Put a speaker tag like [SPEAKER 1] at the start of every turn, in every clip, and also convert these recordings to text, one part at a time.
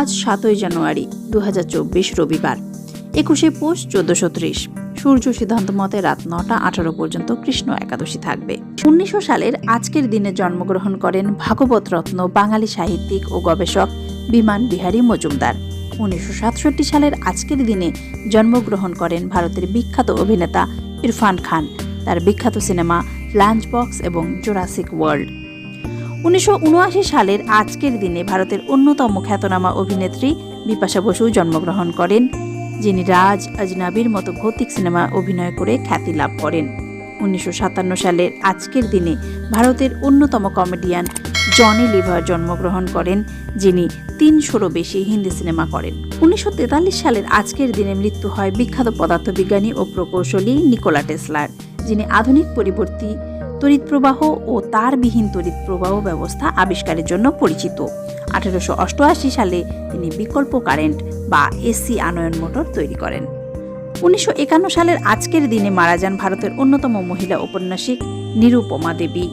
[SPEAKER 1] আজ সাতই জানুয়ারি দু হাজার চব্বিশ রবিবার, একুশে পৌষ চোদ্দশো ত্রিশ। সূর্য সিদ্ধান্ত মতে রাত নটা আঠারো পর্যন্ত কৃষ্ণ একাদশী থাকবে। উনিশশো সালের আজকের দিনে জন্মগ্রহণ করেন ভাগবত রত্ন, বাঙালি সাহিত্যিক ও গবেষক বিমান বিহারী মজুমদার। উনিশশো সাতষট্টি সালের আজকের দিনে জন্মগ্রহণ করেন ভারতের বিখ্যাত অভিনেতা ইরফান খান। তার বিখ্যাত সিনেমা লাঞ্চ বক্স এবং জোরাসিক ওয়ার্ল্ড। উনিশশো সালের আজকের দিনে ভারতের অন্যতম খ্যাতনামা অভিনেত্রী বিপাশা বসু জন্মগ্রহণ করেন, যিনি রাজ আজনাবির মতো ভৌতিক সিনেমা অভিনয় করে খ্যাতি লাভ করেন। উনিশশো সাতান্ন সালের আজকের দিনে ভারতের অন্যতম কমেডিয়ান জনি লিভার জন্মগ্রহণ করেন, যিনি তিনশোরও বেশি হিন্দি সিনেমা করেন। উনিশশো তেতাল্লিশ সালের আজকের দিনে মৃত্যু হয় বিখ্যাত পদার্থবিজ্ঞানী ও প্রকৌশলী নিকোলা টেসলার, যিনি আধুনিক পরিবর্তী তড়িৎ প্রবাহ ও তারবিহীন তড়িৎ প্রবাহ ব্যবস্থা আবিষ্কারের জন্য পরিচিত। আঠেরোশো অষ্টআশি সালে তিনি বিকল্প কারেন্ট বা এসি আনয়ন মোটর তৈরি করেন। উনিশশো একান্ন সালের আজকের দিনে মারা যান ভারতের অন্যতম মহিলা ঔপন্যাসিক নিরুপমা দেবী।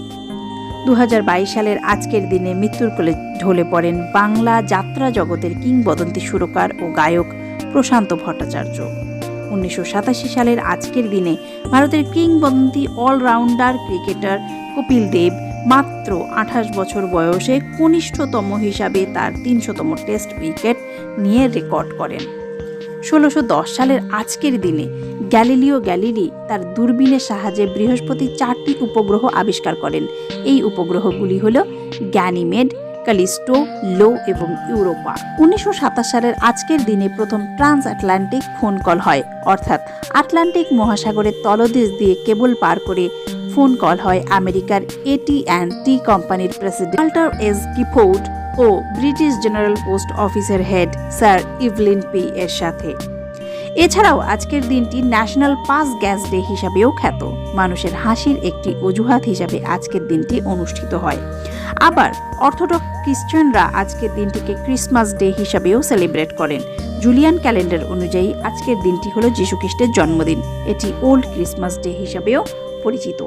[SPEAKER 1] দু হাজার বাইশ সালের আজকের দিনে মৃত্যুর কোলে ঢলে পড়েন বাংলা যাত্রা জগতের কিংবদন্তি সুরকার ও গায়ক প্রশান্ত ভট্টাচার্য। উনিশশো সাতাশি সালের আজকের দিনে ভারতের কিংবদন্তি অলরাউন্ডার ক্রিকেটার কপিল দেব মাত্র আঠাশ বছর বয়সে কনিষ্ঠতম হিসাবে তার তিনশোতম টেস্ট উইকেট নিয়ে রেকর্ড করেন। ষোলোশো সালের আজকের দিনে গ্যালিলিও গ্যালিলি তার দূরবীনের সাহায্যে বৃহস্পতি চারটি উপগ্রহ আবিষ্কার করেন। এই উপগ্রহগুলি হল গ্যানিমেড ক্যালিস্টো লো এবং ইউরোপা। উনিশশো সাতাশ সালের আজকের দিনে প্রথম ট্রান্স আটলান্টিক ফোন কল হয়। অর্থাৎ আটলান্টিক মহাসাগরের তলদেশ দিয়ে কেবল পার করে ফোন কল হয় আমেরিকার এটি অ্যান্ড টি কোম্পানির প্রেসিডেন্ট ওয়াল্টার এস কিফোর্ড ও ব্রিটিশ জেনারেল পোস্ট অফিসের হেড স্যার ইভলিন পি এর সাথে। এছাড়াও আজকের দিনটি ন্যাশনাল পাস গ্যাস ডে হিসাবেও খ্যাত। মানুষের হাসির একটি অজুহাত হিসাবে আজকের দিনটি অনুষ্ঠিত হয়। আবার অর্থোডক্স খ্রিস্টানরা আজকের দিনটিকে ক্রিসমাস ডে হিসাবেও সেলিব্রেট করেন। জুলিয়ান ক্যালেন্ডার অনুযায়ী আজকের দিনটি হলো যীশুখ্রিস্টের জন্মদিন। এটি ওল্ড ক্রিসমাস ডে হিসাবেও পরিচিত।